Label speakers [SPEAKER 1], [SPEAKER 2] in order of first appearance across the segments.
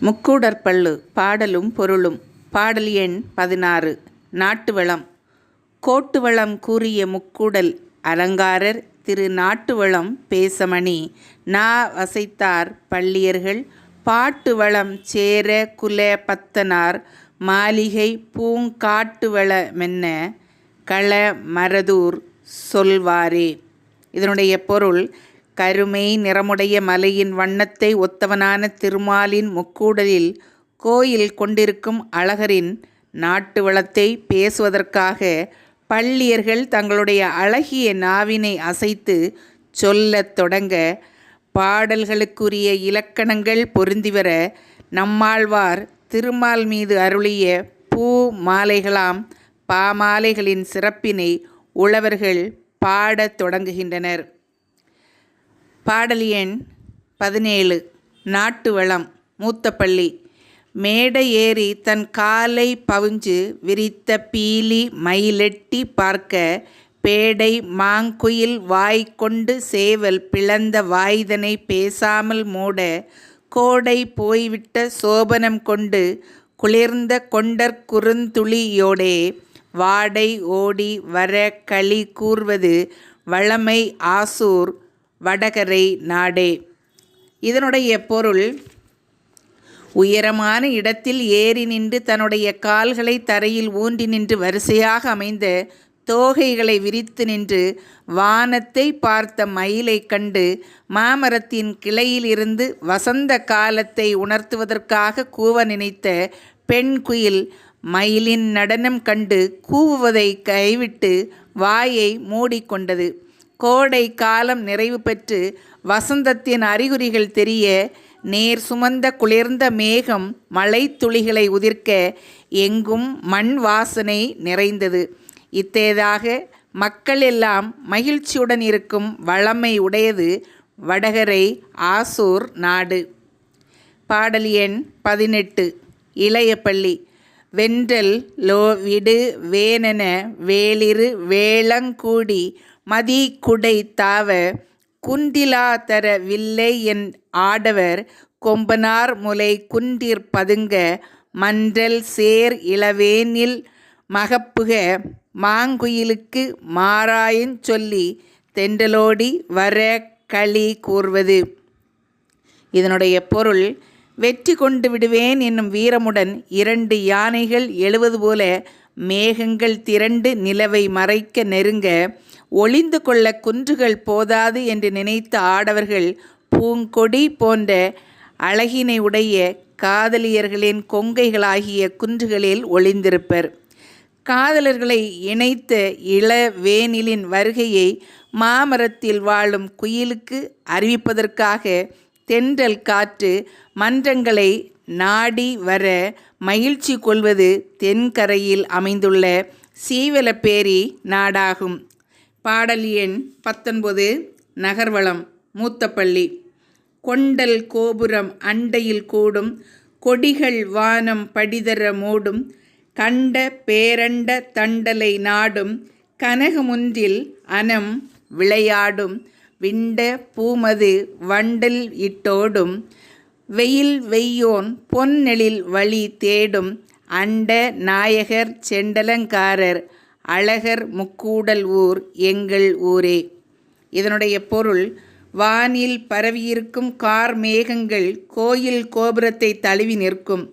[SPEAKER 1] முக்கூடற்பள்ளு பாடலும் பொருளும். பாடல் எண் பதினாறு. நாட்டுவளம். கோட்டுவளம் கூறிய முக்கூடல் அலங்காரர் திரு நாட்டுவளம் பேசமணி. நா வசைத்தார் பள்ளியர்கள். பாட்டு வளம் சேர குல பத்தனார் மாளிகை பூங்காட்டுவள மென்ன கள மரதூர் சொல்வாரே. இதனுடைய பொருள் கருமை நிறமுடைய மலையின் வண்ணத்தை ஒத்தவனான திருமாலின் முக்கூடலில் கோயில் கொண்டிருக்கும் அழகரின் நாட்டு வளத்தை பேசுவதற்காக பள்ளியர்கள் தங்களுடைய அழகிய நாவினை அசைத்து சொல்லத் தொடங்க பாடல்களுக்குரிய இலக்கணங்கள் பொருந்திவர நம்மாழ்வார் திருமால் மீது அருளிய பூ மாலைகளாம் பாமாலைகளின் சிறப்பினை உழவர்கள் பாடத் தொடங்குகின்றனர். பாடல் எண் பதினேழு நாட்டு வளம் மூத்தப்பள்ளி. மேடை ஏறி தன் காலை பவுஞ்சு விரித்த பீலி மயிலெட்டி பார்க்க பேடை மாங்குயில் வாய் கொண்டு சேவல் பிளந்த வாய்தனை பேசாமல் மூட கோடை போய்விட்ட சோபனம் கொண்டு குளிர்ந்த கொண்டற் குறுந்துளியோடே வாடை ஓடி வர களி கூர்வது வளமை ஆசூர் வடகரை நாடே. இதனுடைய பொருள் உயரமான இடத்தில் ஏறி நின்று தன்னுடைய கால்களை தரையில் ஊன்றி நின்று வரிசையாக அமைந்த தோகைகளை விரித்து நின்று வானத்தை பார்த்த மயிலை கண்டு மாமரத்தின் கிளையிலிருந்து வசந்த காலத்தை உணர்த்துவதற்காக கூவ நினைத்த பெண் குயில் மயிலின் நடனம் கண்டு கூவுவதை கைவிட்டு வாயை மூடிக்கொண்டது. கோடை காலம் நிறைவு பெற்று வசந்தத்தின் அறிகுறிகள் தெரிய நேர் சுமந்த குளிர்ந்த மேகம் மழை துளிகளை உதிர்க்க எங்கும் மண் வாசனை நிறைந்தது. இத்தேதாக மக்கள் எல்லாம் மகிழ்ச்சியுடன் இருக்கும் வளமை உடையது வடகரை ஆசூர் நாடு. பாடல் எண் பதினெட்டு இளையப்பள்ளி. வென்றல் லோ விடு வேனென வேளிரு வேளங்கூடி மதி குடை தாவ குந்திலா தர வில்லை என் ஆடவர் கொம்பனார் முலை குன்றிற் பதுங்க மன்றல் சேர் இளவேனில் மகப்புக மாங்குயிலுக்கு மாறாயின் சொல்லி தென்றலோடி வர களி கூர்வது. இதனுடைய பொருள் வெற்றி கொண்டு விடுவேன் என்னும் வீரமுடன் இரண்டு யானைகள் எழுவது போல மேகங்கள் திரண்டு நிலவை மறைக்க நெருங்க ஒளிந்து கொள்ள குன்றுகள் போதாது என்று நினைத்த ஆடவர்கள் பூங்கொடி போன்ற அழகினை உடைய காதலியர்களின் கொங்கைகளாகிய குன்றுகளில் ஒளிந்திருப்பர். காதலர்களை இணைத்த இளவேனிலின் வருகையை மாமரத்தில் வாழும் குயிலுக்கு அறிவிப்பதற்காக தென்றல் காற்று மன்றங்களை நாடி வர மகிழ்ச்சி கொள்வது தென்கரையில் அமைந்துள்ள சீவலப்பேரி நாடாகும். பாடல் எண் பத்தொன்பது நகர்வளம் மூத்தப்பள்ளி. கொண்டல் கோபுரம் அண்டையில் கூடும் கொடிகள் வானம் படிதர மூடும் கண்ட பேரண்ட தண்டலை நாடும் கனகமுன்றில் அனம் விளையாடும் விண்ட பூமது வண்டல் இட்டோடும் வெயில் வெய்யோன் பொன்னெழில் வழி தேடும் அண்ட நாயகர் செண்டலங்காரர் அழகர் முக்கூடல் ஊர் எங்கள் ஊரே. இதனுடைய பொருள் வானில் பரவியிருக்கும் கார் மேகங்கள் கோயில் கோபுரத்தை தழுவி நிற்கும்.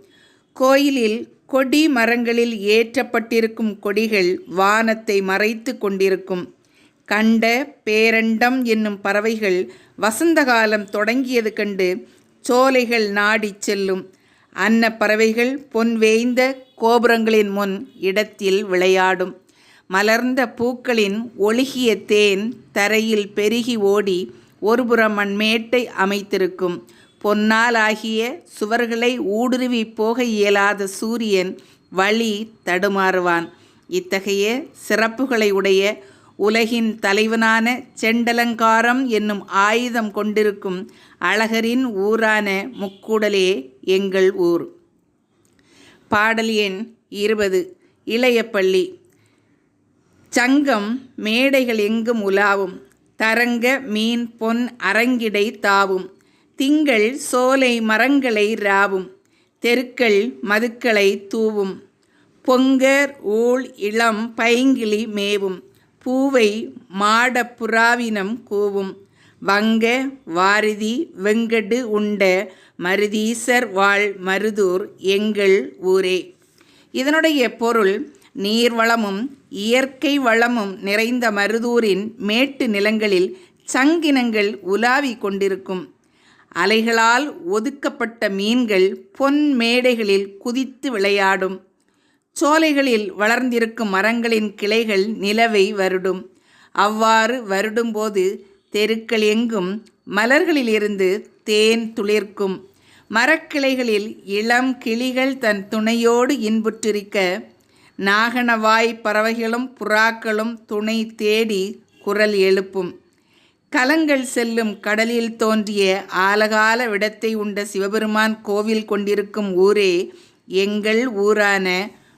[SPEAKER 1] கோயிலில் கொடி மரங்களில் ஏற்றப்பட்டிருக்கும் கொடிகள் வானத்தை மறைத்து கொண்டிருக்கும். கண்ட பேரண்டம் என்னும் பறவைகள் வசந்த காலம் தொடங்கியது கண்டு சோலைகள் நாடிச் செல்லும். அன்ன பறவைகள் பொன் வேய்ந்த கோபுரங்களின் முன் இடத்தில் விளையாடும். மலர்ந்த பூக்களின் ஒழுகிய தேன் தரையில் பெருகி ஓடி ஒருபுறம் மண்மேட்டை அமைத்திருக்கும். பொன்னால் ஆகிய சுவர்களை ஊடுருவி போக இயலாத சூரியன் வழி தடுமாறுவான். இத்தகைய சிறப்புகளை உடைய உலகின் தலைவனான செண்டலங்காரம் என்னும் ஆயுதம் கொண்டிருக்கும் அழகரின் ஊரான முக்கூடலே எங்கள் ஊர். பாடல் எண் இருபது. இளையப்பள்ளி சங்கம் மேடைகள் எங்கும் உலாவும். தரங்க மீன் பொன் அரங்கிடை தாவும். திங்கள் சோலை மரங்களை ராவும். தெருக்கள் மதுக்களை தூவும். பொங்கர் ஊழ் இளம் பைங்கிளி மேவும். பூவை மாடப்புறாவினம் கூவும். வங்க வாரிதி வெங்கடு உண்ட மருதீசர் வாழ் மருதூர் எங்கள் ஊரே. இதனுடைய பொருள் நீர்வளமும் இயற்கை வளமும் நிறைந்த மருதூரின் மேட்டு நிலங்களில் சங்கினங்கள் உலாவி கொண்டிருக்கும். அலைகளால் ஒதுக்கப்பட்ட மீன்கள் பொன் மேடைகளில் குதித்து விளையாடும். சோலைகளில் வளர்ந்திருக்கும் மரங்களின் கிளைகள் நிலவை வருடும். அவ்வாறு வருடும்போது தெருக்கள் எங்கும் மலர்களிலிருந்து தேன் துளிர்க்கும். மரக்கிளைகளில் இளம் கிளிகள் தன் துணையோடு இன்புற்றிருக்க நாகனவாய் பறவைகளும் புறாக்களும் துணை தேடி குரல் எழுப்பும். கலங்கள் செல்லும் கடலில் தோன்றிய ஆலகால விடத்தை உண்ட சிவபெருமான் கோவில் கொண்டிருக்கும் ஊரே எங்கள் ஊரான